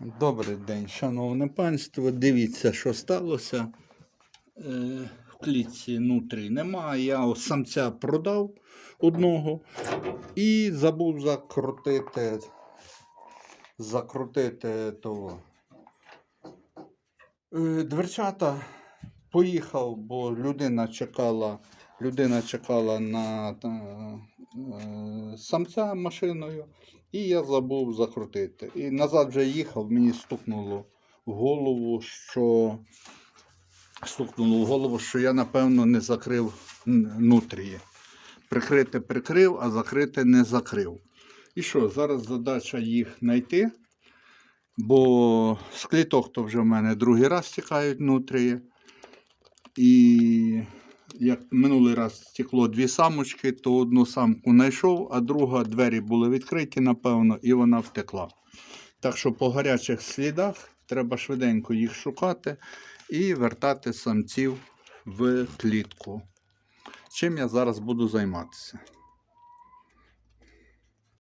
Добрий день, шановне панство. Дивіться, що сталося. Е, в клітці нутрі немає. Я ось самця продав одного і забув закрутити. Закрутити того. Е, дверцята поїхав, бо людина чекала, людина чекала на самця машиною. І я забув закрутити. І назад вже їхав, мені стукнуло в голову, що стукнуло в голову, що я, напевно, не закрив нутрії. Прикрити прикрив, а закрити не закрив. І що, зараз задача їх знайти, бо з кліток то вже в мене другий раз тікають нутрії. І як минулий раз стекло дві самочки, то одну самку знайшов, а друга двері були відкриті, напевно, і вона втекла. Так що по гарячих слідах треба швиденько їх шукати і вертати самців в клітку. Чим я зараз буду займатися?